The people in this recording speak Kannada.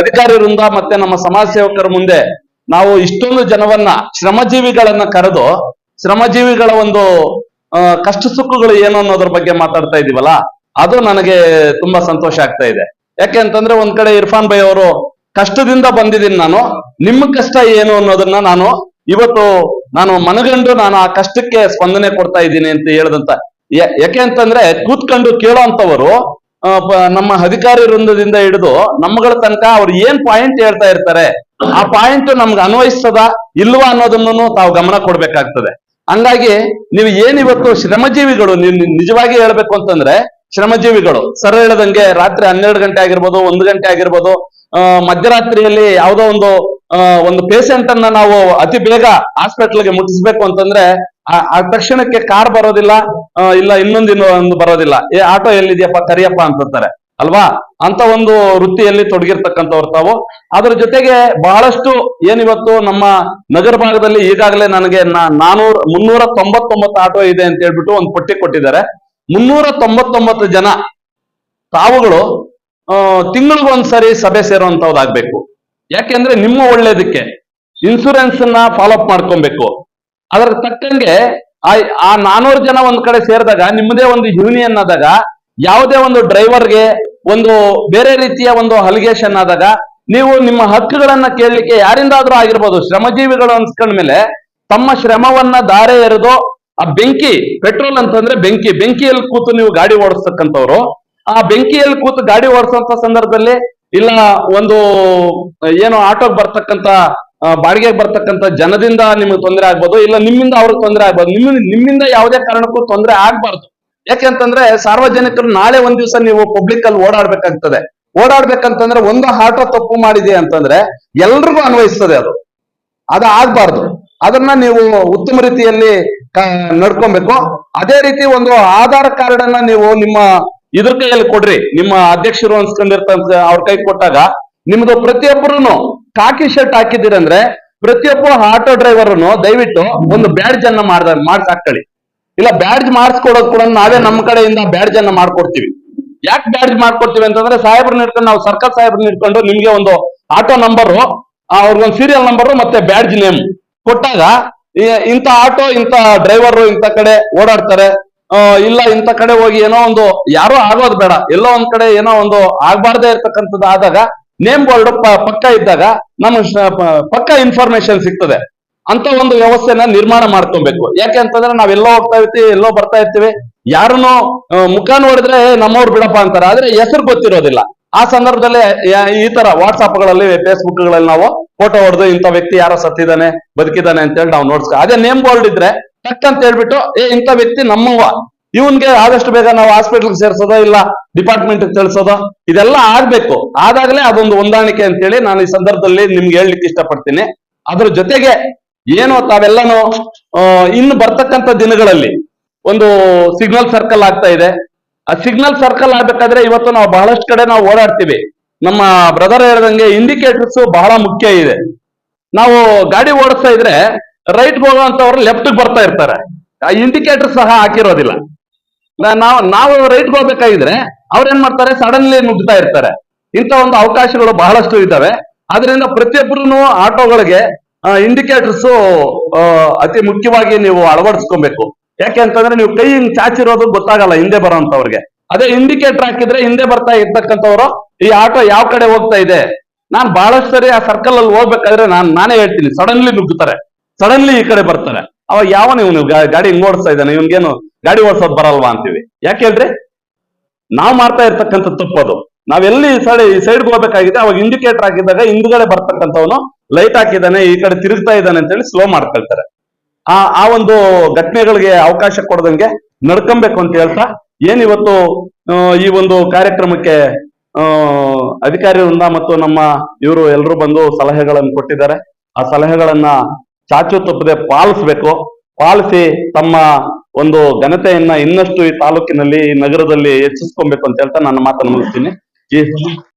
ಅಧಿಕಾರಿ ವೃಂದ ಮತ್ತೆ ನಮ್ಮ ಸಮಾಜ ಸೇವಕರ ಮುಂದೆ ನಾವು ಇಷ್ಟೊಂದು ಜನವನ್ನ ಶ್ರಮಜೀವಿಗಳನ್ನ ಕರೆದು ಶ್ರಮಜೀವಿಗಳ ಒಂದು ಕಷ್ಟ ಸುಖಗಳು ಏನು ಅನ್ನೋದ್ರ ಬಗ್ಗೆ ಮಾತಾಡ್ತಾ ಇದೀವಲ್ಲ, ಅದು ನನಗೆ ತುಂಬಾ ಸಂತೋಷ ಆಗ್ತಾ ಇದೆ. ಯಾಕೆ ಅಂತಂದ್ರೆ ಒಂದ್ ಕಡೆ ಇರ್ಫಾನ್ ಬೈ ಅವರು, ಕಷ್ಟದಿಂದ ಬಂದಿದ್ದೀನಿ ನಾನು, ನಿಮ್ಮ ಕಷ್ಟ ಏನು ಅನ್ನೋದನ್ನ ನಾನು ಇವತ್ತು ನಾನು ಮನಗಂಡು ನಾನು ಆ ಕಷ್ಟಕ್ಕೆ ಸ್ಪಂದನೆ ಕೊಡ್ತಾ ಇದ್ದೀನಿ ಅಂತ ಹೇಳ್ದಂತ. ಯಾಕೆ ಅಂತಂದ್ರೆ ಕೂತ್ಕೊಂಡು ಕೇಳೋ ಅಂತವರು ನಮ್ಮ ಅಧಿಕಾರಿ ವೃಂದದಿಂದ ಹಿಡಿದು ನಮ್ಮಗಳ ತನಕ ಅವ್ರು ಏನ್ ಪಾಯಿಂಟ್ ಹೇಳ್ತಾ ಇರ್ತಾರೆ, ಆ ಪಾಯಿಂಟ್ ನಮ್ಗೆ ಅನ್ವಯಿಸ್ತದ ಇಲ್ವಾ ಅನ್ನೋದನ್ನು ತಾವು ಗಮನ ಕೊಡ್ಬೇಕಾಗ್ತದೆ. ಹಂಗಾಗಿ ನೀವು ಏನಿವತ್ತು ಶ್ರಮಜೀವಿಗಳು, ನೀವು ನಿಜವಾಗಿ ಹೇಳ್ಬೇಕು ಅಂತಂದ್ರೆ ಶ್ರಮಜೀವಿಗಳು, ಸರ್ ಹೇಳದಂಗೆ ರಾತ್ರಿ ಹನ್ನೆರಡು ಗಂಟೆ ಆಗಿರ್ಬೋದು, ಒಂದು ಗಂಟೆ ಆಗಿರ್ಬೋದು ಮಧ್ಯರಾತ್ರಿಯಲ್ಲಿ ಯಾವುದೋ ಒಂದು ಒಂದು ಪೇಷಂಟ್ ಅನ್ನ ನಾವು ಅತಿ ಬೇಗ ಹಾಸ್ಪಿಟಲ್ಗೆ ಮುಟ್ಟಿಸ್ಬೇಕು ಅಂತಂದ್ರೆ ಆ- ತಕ್ಷಣಕ್ಕೆ ಕಾರ್ ಬರೋದಿಲ್ಲ ಇಲ್ಲ ಇನ್ನೊಂದು ಇನ್ನೊಂದು ಬರೋದಿಲ್ಲ. ಏ, ಆಟೋ ಎಲ್ಲಿದೆಯಪ್ಪ ಕರಿಯಪ್ಪ ಅಂತಾರೆ. ಅಲ್ವಾ? ಅಂತ ಒಂದು ವೃತ್ತಿಯಲ್ಲಿ ತೊಡಗಿರ್ತಕ್ಕಂಥವ್ರು ತಾವು. ಅದ್ರ ಜೊತೆಗೆ ಬಹಳಷ್ಟು ಏನಿವತ್ತು ನಮ್ಮ ನಗರ ಭಾಗದಲ್ಲಿ ಈಗಾಗಲೇ ನನಗೆ ನಾನೂರ ಮುನ್ನೂರ ತೊಂಬತ್ತೊಂಬತ್ತು ಆಟೋ ಇದೆ ಅಂತ ಹೇಳ್ಬಿಟ್ಟು ಒಂದು ಪಟ್ಟಿ ಕೊಟ್ಟಿದ್ದಾರೆ. ಮುನ್ನೂರ ತೊಂಬತ್ತೊಂಬತ್ತು ಜನ ತಾವುಗಳು ತಿಂಗಳಿಗೊಂದ್ಸರಿ ಸಭೆ ಸೇರುವಂತವ್ದಾಗ್ಬೇಕು ಯಾಕೆಂದ್ರೆ ನಿಮ್ಮ ಒಳ್ಳೇದಕ್ಕೆ. ಇನ್ಸೂರೆನ್ಸ್ ಅನ್ನ ಫಾಲೋ ಅಪ್ ಮಾಡ್ಕೊಬೇಕು. ಅದರ ತಕ್ಕಂಗೆ ಆ ನಾನೂರು ಜನ ಒಂದ್ ಕಡೆ ಸೇರಿದಾಗ, ನಿಮ್ಮದೇ ಒಂದು ಯೂನಿಯನ್ ಆದಾಗ ಯಾವುದೇ ಒಂದು ಡ್ರೈವರ್ಗೆ ಒಂದು ಬೇರೆ ರೀತಿಯ ಒಂದು ಅಲಿಗೇಷನ್ ಆದಾಗ, ನೀವು ನಿಮ್ಮ ಹಕ್ಕುಗಳನ್ನ ಕೇಳಲಿಕ್ಕೆ ಯಾರಿಂದಾದ್ರೂ ಆಗಿರ್ಬೋದು, ಶ್ರಮಜೀವಿಗಳು ಅನ್ಸ್ಕೊಂಡ್ಮೇಲೆ ತಮ್ಮ ಶ್ರಮವನ್ನ ದಾರೆ ಎರೆದು, ಆ ಬೆಂಕಿ, ಪೆಟ್ರೋಲ್ ಅಂತಂದ್ರೆ ಬೆಂಕಿ, ಬೆಂಕಿಯಲ್ಲಿ ಕೂತು ನೀವು ಗಾಡಿ ಓಡಿಸ್ತಕ್ಕಂಥವ್ರು, ಆ ಬೆಂಕಿಯಲ್ಲಿ ಕೂತು ಗಾಡಿ ಓಡಿಸುವಂತ ಸಂದರ್ಭದಲ್ಲಿ ಇಲ್ಲ ಒಂದು, ಏನು ಆಟೋಗ್ ಬರ್ತಕ್ಕಂತ ಬಾಡಿಗೆಗೆ ಬರ್ತಕ್ಕಂತ ಜನದಿಂದ ನಿಮಗೆ ತೊಂದರೆ ಆಗ್ಬೋದು, ಇಲ್ಲ ನಿಮ್ಮಿಂದ ಅವ್ರಿಗೆ ತೊಂದರೆ ಆಗ್ಬೋದು. ನಿಮ್ಮ ನಿಮ್ಮಿಂದ ಯಾವುದೇ ಕಾರಣಕ್ಕೂ ತೊಂದರೆ ಆಗ್ಬಾರ್ದು. ಯಾಕೆಂತಂದ್ರೆ ಸಾರ್ವಜನಿಕರು ನಾಳೆ ಒಂದ್ ದಿವಸ ನೀವು ಪಬ್ಲಿಕ್ ಅಲ್ಲಿ ಓಡಾಡ್ಬೇಕಾಗ್ತದೆ. ಓಡಾಡ್ಬೇಕಂತಂದ್ರೆ ಒಂದು ಹಾಟ ತಪ್ಪು ಮಾಡಿದೆ ಅಂತಂದ್ರೆ ಎಲ್ರಿಗೂ ಅನ್ವಯಿಸ್ತದೆ ಅದು. ಅದು ಆಗ್ಬಾರ್ದು. ಅದನ್ನ ನೀವು ಉತ್ತಮ ರೀತಿಯಲ್ಲಿ ನಡ್ಕೊಬೇಕು. ಅದೇ ರೀತಿ ಒಂದು ಆಧಾರ್ ಕಾರ್ಡ್ ಅನ್ನ ನೀವು ನಿಮ್ಮ ಇದ್ರ ಕೈಯಲ್ಲಿ ಕೊಡ್ರಿ. ನಿಮ್ಮ ಅಧ್ಯಕ್ಷರು ಅನ್ಸ್ಕೊಂಡಿರ್ತ ಅವ್ರ ಕೈ ಕೊಟ್ಟಾಗ ನಿಮ್ದು ಪ್ರತಿಯೊಬ್ಬರು ಕಾಕಿ ಶರ್ಟ್ ಹಾಕಿದ್ದೀರಂದ್ರೆ ಪ್ರತಿಯೊಬ್ಬ ಆಟೋ ಡ್ರೈವರ್ನು ದಯವಿಟ್ಟು ಒಂದು ಬ್ಯಾಡ್ಜ್ ಅನ್ನ ಮಾಡ್ದ, ಮಾಡ್ಸ್ ಹಾಕೊಳ್ಳಿ ಇಲ್ಲ ಬ್ಯಾಡ್ಜ್ ಮಾಡಿಸ್ಕೊಡೋದು ಕೂಡ ನಾವೇ ನಮ್ಮ ಕಡೆಯಿಂದ ಬ್ಯಾಡ್ಜ್ ಅನ್ನ ಮಾಡ್ಕೊಡ್ತೀವಿ. ಯಾಕೆ ಬ್ಯಾಡ್ಜ್ ಮಾಡ್ಕೊಡ್ತೀವಿ ಅಂತಂದ್ರೆ ಸಾಹೇಬ್ರನ್ನ ಇಟ್ಕೊಂಡು ನಾವು ಸರ್ಕಲ್ ಸಾಹೇಬ್ರನ್ನ ಇಟ್ಕೊಂಡು ನಿಮ್ಗೆ ಒಂದು ಆಟೋ ನಂಬರು ಅವ್ರಿಗೊಂದು ಸೀರಿಯಲ್ ನಂಬರು ಮತ್ತೆ ಬ್ಯಾಡ್ಜ್ ನೇಮ್ ಕೊಟ್ಟಾಗ ಇಂಥ ಆಟೋ ಇಂಥ ಡ್ರೈವರ್ ಇಂಥ ಕಡೆ ಓಡಾಡ್ತಾರೆ. ಇಲ್ಲ, ಇಂಥ ಕಡೆ ಹೋಗಿ ಏನೋ ಒಂದು ಯಾರೋ ಆಗೋದು ಬೇಡ. ಎಲ್ಲೋ ಒಂದ್ ಕಡೆ ಏನೋ ಒಂದು ಆಗ್ಬಾರ್ದೇ ಇರ್ತಕ್ಕಂಥದ್ದು ಆದಾಗ ನೇಮ್ ಬೋರ್ಡ್ ಪಕ್ಕ ಇದ್ದಾಗ ನಮ್ಮ ಪಕ್ಕ ಇನ್ಫಾರ್ಮೇಶನ್ ಸಿಗ್ತದೆ. ಅಂತ ಒಂದು ವ್ಯವಸ್ಥೆನ ನಿರ್ಮಾಣ ಮಾಡ್ಕೊಬೇಕು. ಯಾಕೆ ಅಂತಂದ್ರೆ ನಾವೆಲ್ಲೋ ಹೋಗ್ತಾ ಇರ್ತೀವಿ ಎಲ್ಲೋ ಬರ್ತಾ ಇರ್ತೀವಿ. ಯಾರನ್ನು ಮುಖ ನೋಡಿದ್ರೆ "ಏ, ನಮ್ಮವ್ರು ಬಿಡಪ್ಪ ಅಂತಾರೆ. ಆದ್ರೆ ಹೆಸರು ಗೊತ್ತಿರೋದಿಲ್ಲ. ಆ ಸಂದರ್ಭದಲ್ಲಿ ಈ ತರ ವಾಟ್ಸ್ಆಪ್ಗಳಲ್ಲಿ ಫೇಸ್ಬುಕ್ಗಳಲ್ಲಿ ನಾವು ಫೋಟೋ ಹೊಡೆದು ಇಂಥ ವ್ಯಕ್ತಿ ಯಾರೋ ಸತ್ತಿದ್ದಾನೆ ಬದುಕಿದ್ದಾನೆ ಅಂತ ಹೇಳಿ ನಾವು ನೋಡ್ಸ್ಕೊ ಅದೇ ನೇಮ್ ಬೋರ್ಡ್ ಇದ್ರೆ ಟಕ್ ಅಂತ ಹೇಳ್ಬಿಟ್ಟು ಏ ಇಂಥ ವ್ಯಕ್ತಿ ನಮ್ಮವ್ವ. ಇವನ್ಗೆ ಆದಷ್ಟು ಬೇಗ ನಾವು ಹಾಸ್ಪಿಟಲ್ ಸೇರ್ಸೋದೋ ಇಲ್ಲ ಡಿಪಾರ್ಟ್ಮೆಂಟ್ ತಿಳಿಸೋದೋ ಇದೆಲ್ಲ ಆಗ್ಬೇಕು. ಆದಾಗಲೇ ಅದೊಂದು ಹೊಂದಾಣಿಕೆ ಅಂತೇಳಿ ನಾನು ಈ ಸಂದರ್ಭದಲ್ಲಿ ನಿಮ್ಗೆ ಹೇಳಲಿಕ್ಕೆ ಇಷ್ಟಪಡ್ತೀನಿ. ಅದ್ರ ಜೊತೆಗೆ ಏನು ತಾವೆಲ್ಲನೂ ಇನ್ನು ಬರ್ತಕ್ಕಂಥ ದಿನಗಳಲ್ಲಿ ಒಂದು ಸಿಗ್ನಲ್ ಸರ್ಕಲ್ ಆಗ್ತಾ ಇದೆ. ಆ ಸಿಗ್ನಲ್ ಸರ್ಕಲ್ ಆಗ್ಬೇಕಾದ್ರೆ ಇವತ್ತು ನಾವು ಬಹಳಷ್ಟು ಕಡೆ ನಾವು ಓಡಾಡ್ತೀವಿ. ನಮ್ಮ ಬ್ರದರ್ ಹೇಳ್ದಂಗೆ ಇಂಡಿಕೇಟರ್ಸ್ ಬಹಳ ಮುಖ್ಯ ಇದೆ. ನಾವು ಗಾಡಿ ಓಡಿಸ್ತಾ ಇದ್ರೆ ರೈಟ್ ಹೋಗುವಂತವ್ರು ಲೆಫ್ಟ್ ಬರ್ತಾ ಇರ್ತಾರೆ. ಆ ಇಂಡಿಕೇಟರ್ ಸಹ ಹಾಕಿರೋದಿಲ್ಲ. ನಾವು ನಾವು ರೈಟ್ ಹೋಗ್ಬೇಕಾಗಿದ್ರೆ ಅವ್ರೇನ್ ಮಾಡ್ತಾರೆ? ಸಡನ್ಲಿ ನುಗ್ತಾ ಇರ್ತಾರೆ. ಇಂಥ ಒಂದು ಅವಕಾಶಗಳು ಬಹಳಷ್ಟು ಇದ್ದಾವೆ. ಅದರಿಂದ ಪ್ರತಿಯೊಬ್ಬರು ಆಟೋಗಳಿಗೆ ಇಂಡಿಕೇಟರ್ಸ್ ಅತಿ ಮುಖ್ಯವಾಗಿ ನೀವು ಅಳವಡಿಸ್ಕೊಬೇಕು. ಯಾಕೆ ಅಂತಂದ್ರೆ ನೀವು ಕೈ ಹಿಂಗ್ ಚಾಚಿರೋದು ಗೊತ್ತಾಗಲ್ಲ, ಹಿಂದೆ ಬರೋಂತವ್ರಿಗೆ ಅದೇ ಇಂಡಿಕೇಟರ್ ಹಾಕಿದ್ರೆ ಹಿಂದೆ ಬರ್ತಾ ಇರ್ತಕ್ಕಂಥವ್ರು, ಈ ಆಟೋ ಯಾವ ಕಡೆ ಹೋಗ್ತಾ ಇದೆ? ನಾನ್ ಬಹಳಷ್ಟು ಸರಿ ಆ ಸರ್ಕಲ್ ಅಲ್ಲಿ ಹೋಗ್ಬೇಕಾದ್ರೆ ನಾನ್ ನಾನೇ ಹೇಳ್ತೀನಿ ಸಡನ್ಲಿ ನುಗ್ಗುತ್ತಾರೆ ಸಡನ್ಲಿ ಈ ಕಡೆ ಬರ್ತಾರೆ. ಅವಾಗ ಯಾವನ ಇವನು ಗಾಡಿ ಹಿಂಗ್ ಓಡಿಸ್ತಾ ಇದ್ದಾನೆ, ಇವನ್ಗೇನು ಗಾಡಿ ಓಡಿಸೋದ್ ಬರಲ್ವಾ ಅಂತೀವಿ. ಯಾಕೆ ಹೇಳ್ರಿ? ನಾವ್ ಮಾಡ್ತಾ ಇರ್ತಕ್ಕಂಥ ತಪ್ಪದು ನಾವೆಲ್ಲಿ ಸೈಡ್, ಈ ಸೈಡ್ ಹೋಗ್ಬೇಕಾಗಿದೆ, ಅವಾಗ ಇಂಡಿಕೇಟರ್ ಹಾಕಿದಾಗ ಹಿಂದ್ಗಡೆ ಬರ್ತಕ್ಕಂಥವನು ಲೈಟ್ ಹಾಕಿದ್ದಾನೆ, ಈ ಕಡೆ ತಿರುಗ್ತಾ ಇದ್ದಾನೆ ಅಂತ ಹೇಳಿ ಸ್ಲೋ ಮಾಡ್ಕೊಳ್ತಾರೆ. ಆ ಆ ಒಂದು ಘಟನೆಗಳಿಗೆ ಅವಕಾಶ ಕೊಡದಂಗೆ ನಡ್ಕೊಬೇಕು ಅಂತ ಹೇಳ್ತಾ ಏನಿವತ್ತು ಇವತ್ತು ಈ ಒಂದು ಕಾರ್ಯಕ್ರಮಕ್ಕೆ, ಆ ಅಧಿಕಾರಿ ವೃಂದ ಮತ್ತು ನಮ್ಮ ಇವರು ಎಲ್ಲರೂ ಬಂದು ಸಲಹೆಗಳನ್ನು ಕೊಟ್ಟಿದ್ದಾರೆ. ಆ ಸಲಹೆಗಳನ್ನ ಚಾಚು ತಪ್ಪದೆ ಪಾಲಿಸ್ಬೇಕು. ಪಾಲಿಸಿ ತಮ್ಮ ಒಂದು ಘನತೆಯನ್ನ ಇನ್ನಷ್ಟು ಈ ತಾಲೂಕಿನಲ್ಲಿ, ಈ ನಗರದಲ್ಲಿ ಹೆಚ್ಚಿಸ್ಕೊಬೇಕು ಅಂತ ಹೇಳ್ತಾ ನನ್ನ ಮಾತನ್ನು ಮುಗಿಸ್ತೀನಿ.